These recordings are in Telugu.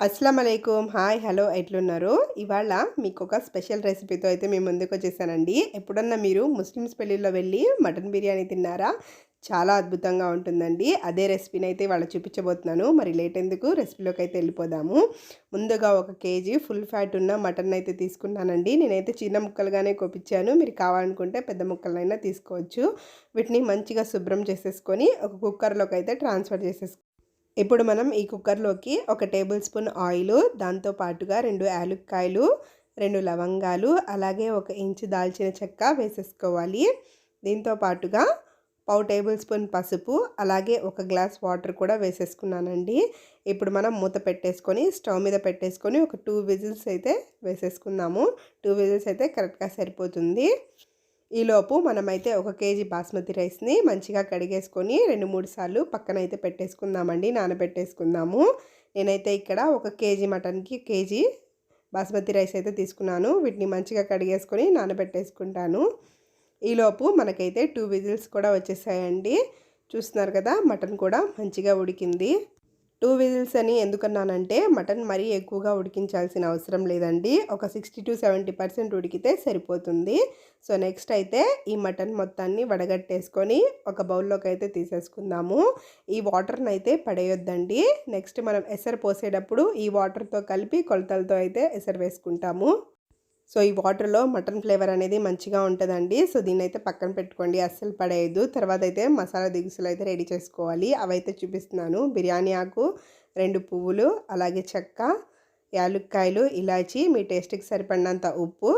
అస్సలం హాయ్ హలో ఎట్లున్నారు? ఇవాళ మీకు ఒక స్పెషల్ రెసిపీతో అయితే మేము ముందుకు వచ్చేసానండి ఎప్పుడన్నా మీరు ముస్లిమ్స్ పెళ్ళిలో వెళ్ళి మటన్ బిర్యానీ తిన్నారా? చాలా అద్భుతంగా ఉంటుందండి. అదే రెసిపీని అయితే ఇవాళ చూపించబోతున్నాను. మరి లేట్ ఎందుకు? రెసిపీలోకి అయితే వెళ్ళిపోదాము. ముందుగా ఒక కేజీ ఫుల్ ఫ్యాట్ ఉన్న మటన్ అయితే తీసుకున్నానండి. నేనైతే చిన్న ముక్కలుగానే కోపించాను. మీరు కావాలనుకుంటే పెద్ద ముక్కలైనా తీసుకోవచ్చు. వీటిని మంచిగా శుభ్రం చేసేసుకొని ఒక కుక్కర్లోకి అయితే ట్రాన్స్ఫర్ చేసేసుకో ఇప్పుడు మనం ఈ కుక్కర్లోకి ఒక టేబుల్ స్పూన్ ఆయిల్ దాంతో పాటుగా రెండు యాలుక్కాయలు రెండు లవంగాలు అలాగే ఒక ఇంచు దాల్చిన చెక్క వేసేసుకోవాలి. దీంతో పాటుగా పావు టేబుల్ స్పూన్ పసుపు అలాగే ఒక గ్లాస్ వాటర్ కూడా వేసేసుకున్నానండి. ఇప్పుడు మనం మూత పెట్టేసుకొని స్టవ్ మీద పెట్టేసుకొని ఒక టూ విజిల్స్ అయితే వేసేసుకుందాము. టూ విజిల్స్ అయితే కరెక్ట్గా సరిపోతుంది. ఈలోపు మనమైతే ఒక కేజీ బాస్మతి రైస్ని మంచిగా కడిగేసుకొని రెండు మూడు సార్లు పక్కన అయితే పెట్టేసుకుందామండి నానబెట్టేసుకుందాము. నేనైతే ఇక్కడ ఒక కేజీ మటన్కి కేజీ బాస్మతి రైస్ అయితే తీసుకున్నాను. వీటిని మంచిగా కడిగేసుకొని నానబెట్టేసుకుంటాను. ఈలోపు మనకైతే టూ విజిల్స్ కూడా వచ్చేసాయండి. చూస్తున్నారు కదా మటన్ కూడా మంచిగా ఉడికింది. టూ విజిల్స్ అని ఎందుకన్నానంటే మటన్ మరీ ఎక్కువగా ఉడికించాల్సిన అవసరం లేదండి. ఒక సిక్స్టీ టు సెవెంటీ పర్సెంట్ ఉడికితే సరిపోతుంది. సో నెక్స్ట్ అయితే ఈ మటన్ మొత్తాన్ని వడగట్టేసుకొని ఒక బౌల్లోకి అయితే తీసేసుకుందాము. ఈ వాటర్ని అయితే పడేయొద్దండి. నెక్స్ట్ మనం ఎసరు పోసేటప్పుడు ఈ వాటర్తో కలిపి కొలతలతో అయితే ఎసరు వేసుకుంటాము. సో ఈ వాటర్లో మటన్ ఫ్లేవర్ అనేది మంచిగా ఉంటుందండి. సో దీన్ని అయితే పక్కన పెట్టుకోండి. అస్సలు పడేయదు తర్వాత అయితే మసాలా దిగుసులు అయితే రెడీ చేసుకోవాలి. అవైతే చూపిస్తున్నాను. బిర్యానీ ఆకు రెండు పువ్వులు అలాగే చెక్క యాలుక్కాయలు ఇలాచి మీ టేస్ట్కి సరిపడినంత ఉప్పు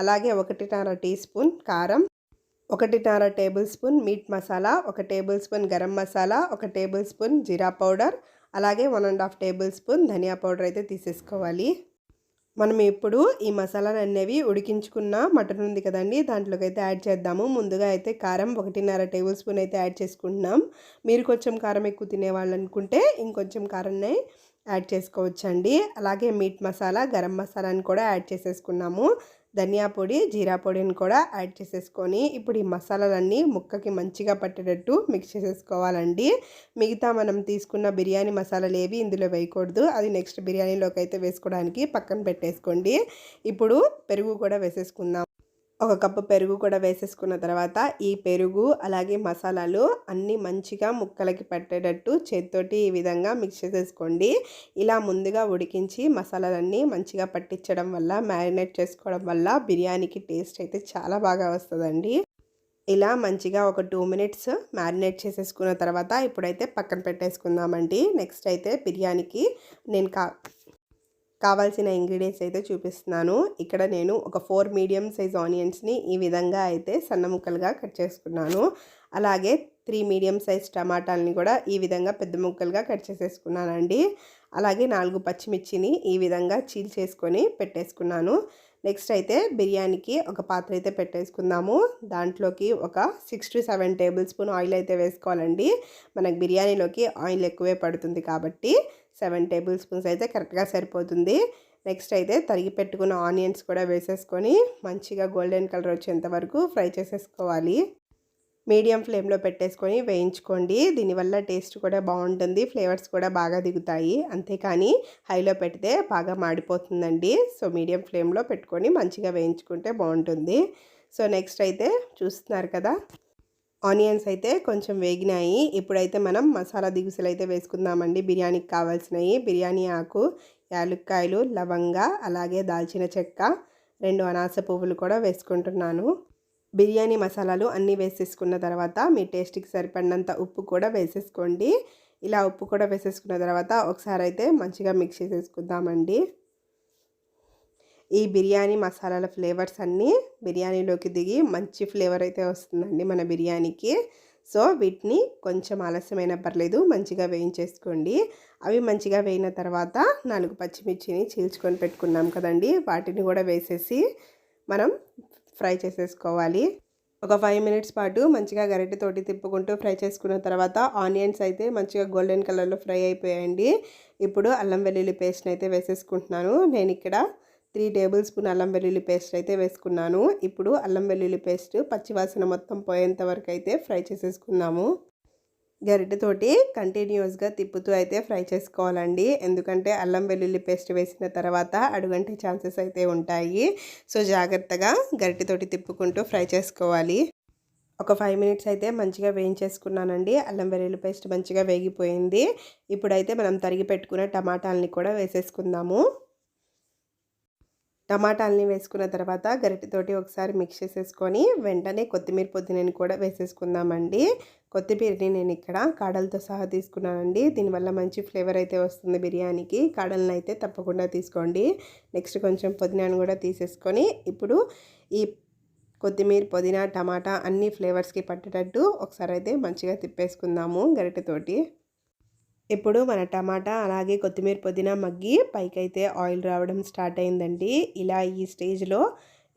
అలాగే ఒకటిన్నర టీ స్పూన్ కారం ఒకటిన్నర టేబుల్ స్పూన్ మీట్ మసాలా ఒక టేబుల్ స్పూన్ గరం మసాలా ఒక టేబుల్ స్పూన్ జీరా పౌడర్ అలాగే one and half table spoon dhania powder అయితే తీసేసుకోవాలి. మనం ఇప్పుడు ఈ మసాలాలు అనేవి ఉడికించుకున్న మటన్ ఉంది కదండి దాంట్లోకి అయితే యాడ్ చేద్దాము. ముందుగా అయితే కారం ఒకటిన్నర టేబుల్ స్పూన్ అయితే యాడ్ చేసుకుంటున్నాం. మీరు కొంచెం కారం ఎక్కువ తినేవాళ్ళు అనుకుంటే ఇంకొంచెం కారాన్ని యాడ్ చేసుకోవచ్చండి. అలాగే మీట్ మసాలా గరం మసాలాని కూడా యాడ్ చేసేసుకున్నాము. ధనియా పొడి జీరా పొడిని కూడా యాడ్ చేసేసుకొని ఇప్పుడు ఈ మసాలాలన్నీ ముక్కకి మంచిగా పట్టేటట్టు మిక్స్ చేసేసుకోవాలండి. మిగతా మనం తీసుకున్న బిర్యానీ మసాలాలు ఏవి ఇందులో వేయకూడదు. అది నెక్స్ట్ బిర్యానీలోకి అయితే వేసుకోవడానికి పక్కన పెట్టేసుకోండి. ఇప్పుడు పెరుగు కూడా వేసేసుకుందాం. ఒక కప్పు పెరుగు కూడా వేసేసుకున్న తర్వాత ఈ పెరుగు అలాగే మసాలాలు అన్నీ మంచిగా ముక్కలకి పట్టేటట్టు చేతితోటి ఈ విధంగా మిక్స్ చేసేసుకోండి. ఇలా ముందుగా ఉడికించి మసాలాలన్నీ మంచిగా పట్టించడం వల్ల మ్యారినేట్ చేసుకోవడం వల్ల బిర్యానీకి టేస్ట్ అయితే చాలా బాగా వస్తుందండి. ఇలా మంచిగా ఒక టూ మినిట్స్ మ్యారినేట్ చేసేసుకున్న తర్వాత ఇప్పుడైతే పక్కన పెట్టేసుకుందామండి. నెక్స్ట్ అయితే బిర్యానీకి నేను కా కావాల్సిన ఇంగ్రీడియంట్స్ అయితే చూపిస్తున్నాను. ఇక్కడ నేను ఒక ఫోర్ మీడియం సైజ్ ఆనియన్స్ని ఈ విధంగా అయితే సన్న ముక్కలుగా కట్ చేసుకున్నాను. అలాగే త్రీ మీడియం సైజ్ టమాటాలని కూడా ఈ విధంగా పెద్ద ముక్కలుగా కట్ చేసేసుకున్నానండి. అలాగే నాలుగు పచ్చిమిర్చిని ఈ విధంగా చీల్ చేసుకొని పెట్టేసుకున్నాను. నెక్స్ట్ అయితే బిర్యానీకి ఒక పాత్ర అయితే పెట్టేసుకుందాము. దాంట్లోకి ఒక six to seven table spoon oil అయితే వేసుకోవాలండి. మనకు బిర్యానీలోకి ఆయిల్ ఎక్కువే పడుతుంది కాబట్టి సెవెన్ టేబుల్ స్పూన్స్ అయితే కరెక్ట్గా సరిపోతుంది. నెక్స్ట్ అయితే తరిగి పెట్టుకున్న ఆనియన్స్ కూడా వేసేసుకొని మంచిగా గోల్డెన్ కలర్ వచ్చేంత వరకు ఫ్రై చేసేసుకోవాలి. మీడియం ఫ్లేమ్లో పెట్టేసుకొని వేయించుకోండి. దీనివల్ల టేస్ట్ కూడా బాగుంటుంది ఫ్లేవర్స్ కూడా బాగా దిగుతాయి. అంతేకాని హైలో పెడితే బాగా మాడిపోతుందండి. సో మీడియం ఫ్లేమ్లో పెట్టుకొని మంచిగా వేయించుకుంటే బాగుంటుంది. సో నెక్స్ట్ అయితే చూస్తున్నారు కదా ఆనియన్స్ అయితే కొంచెం వేగినాయి. ఇప్పుడైతే మనం మసాలా దిగుసలు అయితే వేసుకుందామండి. బిర్యానీకి కావాల్సినవి బిర్యానీ ఆకు యాలుక్కాయలు లవంగ అలాగే దాల్చిన చెక్క రెండు అనాస పువ్వులు కూడా వేసుకుంటున్నాను. బిర్యానీ మసాలాలు అన్నీ వేసేసుకున్న తర్వాత మీ టేస్ట్కి సరిపడినంత ఉప్పు కూడా వేసేసుకోండి. ఇలా ఉప్పు కూడా వేసేసుకున్న తర్వాత ఒకసారి అయితే మంచిగా మిక్స్ చేసేసుకుందామండి. ఈ బిర్యానీ మసాలాల ఫ్లేవర్స్ అన్నీ బిర్యానీలోకి దిగి మంచి ఫ్లేవర్ అయితే వస్తుందండి మన బిర్యానీకి. సో వీటిని కొంచెం ఆలస్యమైన పర్లేదు మంచిగా వేయించేసుకోండి. అవి మంచిగా వేయిన తర్వాత నాలుగు పచ్చిమిర్చిని చీల్చుకొని పెట్టుకున్నాం కదండి. వాటిని కూడా వేసేసి మనం ఫ్రై చేసేసుకోవాలి. ఒక ఫైవ్ మినిట్స్ పాటు మంచిగా గరిటెతోటి తిప్పుకుంటూ ఫ్రై చేసుకున్న తర్వాత ఆనియన్స్ అయితే మంచిగా గోల్డెన్ కలర్లో ఫ్రై అయిపోయాయండి. ఇప్పుడు అల్లం వెల్లుల్లి పేస్ట్ని అయితే వేసేసుకుంటున్నాను. నేను ఇక్కడ త్రీ టేబుల్ స్పూన్ అల్లం వెల్లుల్లి పేస్ట్ అయితే వేసుకున్నాను. ఇప్పుడు అల్లం వెల్లుల్లి పేస్ట్ పచ్చివాసన మొత్తం పోయేంత వరకు అయితే ఫ్రై చేసేసుకుందాము. గరిటెతోటి కంటిన్యూస్గా తిప్పుతూ అయితే ఫ్రై చేసుకోవాలండి. ఎందుకంటే అల్లం వెల్లుల్లి పేస్ట్ వేసిన తర్వాత అడుగంటే ఛాన్సెస్ అయితే ఉంటాయి. సో జాగ్రత్తగా గరిటెతోటి తిప్పుకుంటూ ఫ్రై చేసుకోవాలి. ఒక ఫైవ్ మినిట్స్ అయితే మంచిగా వేయించేసుకున్నానండి. అల్లం వెల్లుల్లి పేస్ట్ మంచిగా వేగిపోయింది. ఇప్పుడైతే మనం తరిగి పెట్టుకున్న టమాటాలని కూడా వేసేసుకుందాము. టమాటాలని వేసుకున్న తర్వాత గరిటెతోటి ఒకసారి మిక్స్ చేసేసుకొని వెంటనే కొత్తిమీర పుదీనాని కూడా వేసేసుకుందామండి. కొత్తిమీరని నేను ఇక్కడ కాడలతో సహా తీసుకున్నానండి. దీనివల్ల మంచి ఫ్లేవర్ అయితే వస్తుంది బిర్యానీకి. కాడలను అయితే తప్పకుండా తీసుకోండి. నెక్స్ట్ కొంచెం పుదీనాను కూడా తీసేసుకొని ఇప్పుడు ఈ కొత్తిమీర పుదీనా టమాటా అన్ని ఫ్లేవర్స్కి పట్టేటట్టు ఒకసారి అయితే మంచిగా తిప్పేసుకుందాము గరిటెతోటి. ఇప్పుడు మన టమాటా అలాగే కొత్తిమీర పుదీనా మగ్గి పైకైతే ఆయిల్ రావడం స్టార్ట్ అయిందండి. ఇలా ఈ స్టేజ్లో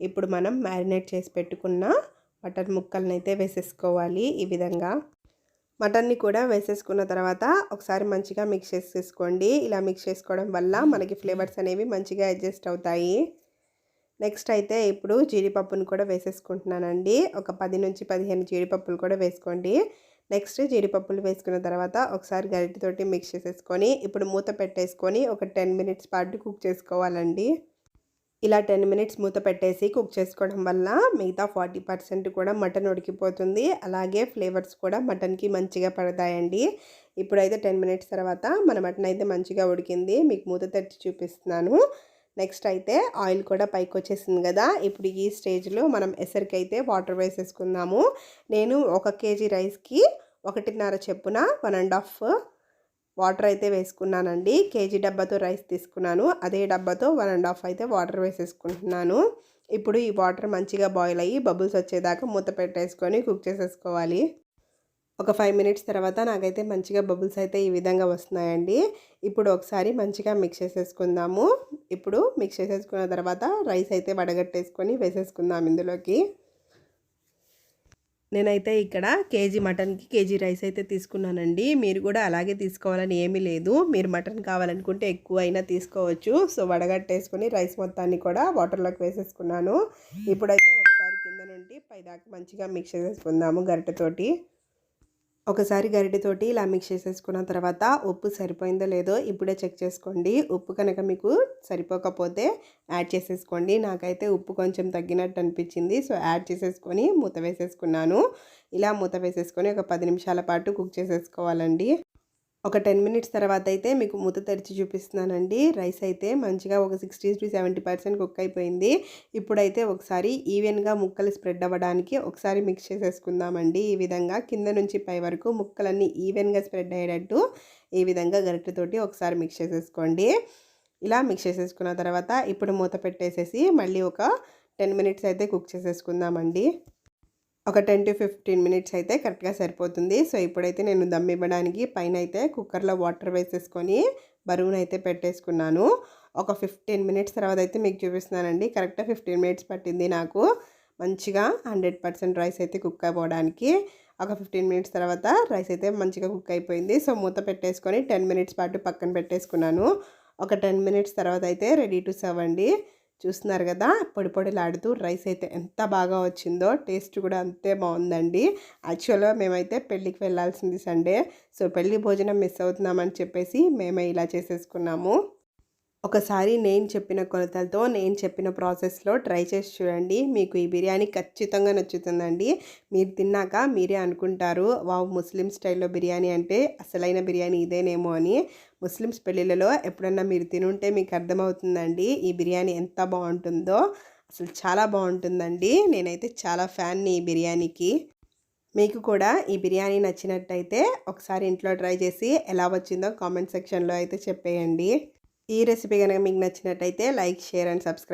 ఇప్పుడు మనం మ్యారినేట్ చేసి పెట్టుకున్న మటన్ ముక్కలను అయితే వేసేసుకోవాలి ఈ విధంగా. మటన్ని కూడా వేసేసుకున్న తర్వాత ఒకసారి మంచిగా మిక్స్ చేసేసుకోండి. ఇలా మిక్స్ చేసుకోవడం వల్ల మనకి ఫ్లేవర్స్ అనేవి మంచిగా అడ్జస్ట్ అవుతాయి. నెక్స్ట్ అయితే ఇప్పుడు జీడిపప్పును కూడా వేసేసుకుంటున్నానండి. ఒక పది నుంచి పదిహేను జీడిపప్పులు కూడా వేసుకోండి. నెక్స్ట్ జీడిపప్పులు వేసుకున్న తర్వాత ఒకసారి గరిటెతోటి మిక్స్ చేసేసుకొని ఇప్పుడు మూత పెట్టేసుకొని ఒక టెన్ మినిట్స్ పాటు కుక్ చేసుకోవాలండి. ఇలా టెన్ మినిట్స్ మూత పెట్టేసి కుక్ చేసుకోవడం వల్ల మిగతా ఫార్టీ పర్సెంట్ కూడా మటన్ ఉడికిపోతుంది. అలాగే ఫ్లేవర్స్ కూడా మటన్కి మంచిగా పడతాయండి. ఇప్పుడైతే టెన్ మినిట్స్ తర్వాత మన మటన్ అయితే మంచిగా ఉడికింది. మీకు మూత తెచ్చి చూపిస్తున్నాను. నెక్స్ట్ అయితే ఆయిల్ కూడా పైకి వచ్చేసింది కదా. ఇప్పుడు ఈ స్టేజ్లో మనం ఎసరికి అయితే వాటర్ వేసేసుకుందాము. నేను ఒక కేజీ రైస్కి ఒకటిన్నర చెప్పున వన్ అండ్ హాఫ్ వాటర్ అయితే వేసుకున్నానండి. కేజీ డబ్బాతో రైస్ తీసుకున్నాను. అదే డబ్బాతో వన్ అండ్ హాఫ్ అయితే వాటర్ వేసేసుకుంటున్నాను. ఇప్పుడు ఈ వాటర్ మంచిగా బాయిల్ అయ్యి బబుల్స్ వచ్చేదాకా మూత పెట్టేసుకొని కుక్ చేసేసుకోవాలి. ఒక ఫైవ్ మినిట్స్ తర్వాత నాకైతే మంచిగా బబుల్స్ అయితే ఈ విధంగా వస్తున్నాయండి. ఇప్పుడు ఒకసారి మంచిగా మిక్స్ చేసేసుకుందాము. ఇప్పుడు మిక్స్ చేసేసుకున్న తర్వాత రైస్ అయితే వడగట్టేసుకొని వేసేసుకుందాం ఇందులోకి. నేనైతే ఇక్కడ కేజీ మటన్కి కేజీ రైస్ అయితే తీసుకున్నానండి. మీరు కూడా అలాగే తీసుకోవాలని ఏమీ లేదు. మీరు మటన్ కావాలనుకుంటే ఎక్కువ అయినా తీసుకోవచ్చు. సో వడగట్టేసుకొని రైస్ మొత్తాన్ని కూడా వాటర్లోకి వేసేసుకున్నాను. ఇప్పుడైతే ఒకసారి కింద నుండి పైదాకా మంచిగా మిక్స్ చేసేసుకుందాము గరిటెతోటి. ఒకసారి గరిటెతోటి ఇలా మిక్స్ చేసేసుకున్న తర్వాత ఉప్పు సరిపోయిందో లేదో ఇప్పుడే చెక్ చేసుకోండి. ఉప్పు కనుక మీకు సరిపోకపోతే యాడ్ చేసేసుకోండి. నాకైతే ఉప్పు కొంచెం తగ్గినట్టు అనిపించింది. సో యాడ్ చేసేసుకొని మూత వేసేసుకున్నాను. ఇలా మూత వేసేసుకొని ఒక పది నిమిషాల పాటు కుక్ చేసేసుకోవాలండి. ఒక టెన్ మినిట్స్ తర్వాత అయితే మీకు మూత తెరిచి చూపిస్తున్నానండి. రైస్ అయితే మంచిగా ఒక sixty to seventy percent cook అయిపోయింది. ఇప్పుడైతే ఒకసారి ఈవెన్గా ముక్కలు స్ప్రెడ్ అవ్వడానికి ఒకసారి మిక్స్ చేసేసుకుందామండి. ఈ విధంగా కింద నుంచి పై వరకు ముక్కలన్నీ ఈవెన్గా స్ప్రెడ్ అయ్యేటట్టు ఈ విధంగా గరిటెతోటి ఒకసారి మిక్స్ చేసేసుకోండి. ఇలా మిక్స్ చేసేసుకున్న తర్వాత ఇప్పుడు మూత పెట్టేసేసి మళ్ళీ ఒక టెన్ మినిట్స్ అయితే కుక్ చేసేసుకుందామండి. ఒక టెన్ టు ఫిఫ్టీన్ మినిట్స్ అయితే కరెక్ట్గా సరిపోతుంది. సో ఇప్పుడైతే నేను దమ్ ఇవ్వడానికి పైన అయితే కుక్కర్లో వాటర్ వేసేసుకొని బరువును అయితే పెట్టేసుకున్నాను. ఒక ఫిఫ్టీన్ మినిట్స్ తర్వాత అయితే మీకు చూపిస్తున్నానండి. కరెక్ట్గా ఫిఫ్టీన్ మినిట్స్ పట్టింది నాకు. మంచిగా హండ్రెడ్ పర్సెంట్ రైస్ అయితే కుక్ అయిపోవడానికి ఒక ఫిఫ్టీన్ మినిట్స్ తర్వాత రైస్ అయితే మంచిగా కుక్ అయిపోయింది. సో మూత పెట్టేసుకొని టెన్ మినిట్స్ పాటు పక్కన పెట్టేసుకున్నాను. ఒక టెన్ మినిట్స్ తర్వాత అయితే రెడీ టు సర్వ్ అండి. చూస్తున్నారు కదా పొడి పొడిలాడుతూ రైస్ అయితే ఎంత బాగా వచ్చిందో టేస్ట్ కూడా అంతే బాగుందండి. యాక్చువల్గా మేమైతే పెళ్ళికి వెళ్ళాల్సింది సండే. సో పెళ్ళి భోజనం మిస్ అవుతున్నామని చెప్పేసి మేమే ఇలా చేసేసుకున్నాము. ఒకసారి నేను చెప్పిన కొలతలతో నేను చెప్పిన ప్రాసెస్లో ట్రై చేసి చూడండి. మీకు ఈ బిర్యానీ ఖచ్చితంగా నచ్చుతుందండి. మీరు తిన్నాక మీరే అనుకుంటారు వావ్ ముస్లిం స్టైల్లో బిర్యానీ అంటే అసలైన బిర్యానీ ఇదేనేమో అని. ముస్లిమ్స్ పెళ్ళిళ్ళలో ఎప్పుడన్నా మీరు తినుంటే మీకు అర్థమవుతుందండి ఈ బిర్యానీ ఎంత బాగుంటుందో. అసలు చాలా బాగుంటుందండి. నేనైతే చాలా ఫ్యాన్ని ఈ బిర్యానీకి. మీకు కూడా ఈ బిర్యానీ నచ్చినట్టయితే ఒకసారి ఇంట్లో ట్రై చేసి ఎలా వచ్చిందో కామెంట్ సెక్షన్లో అయితే చెప్పేయండి. ఈ రెసిపీ కనుక మీకు నచ్చినట్టయితే లైక్ షేర్ అండ్ సబ్స్క్రైబ్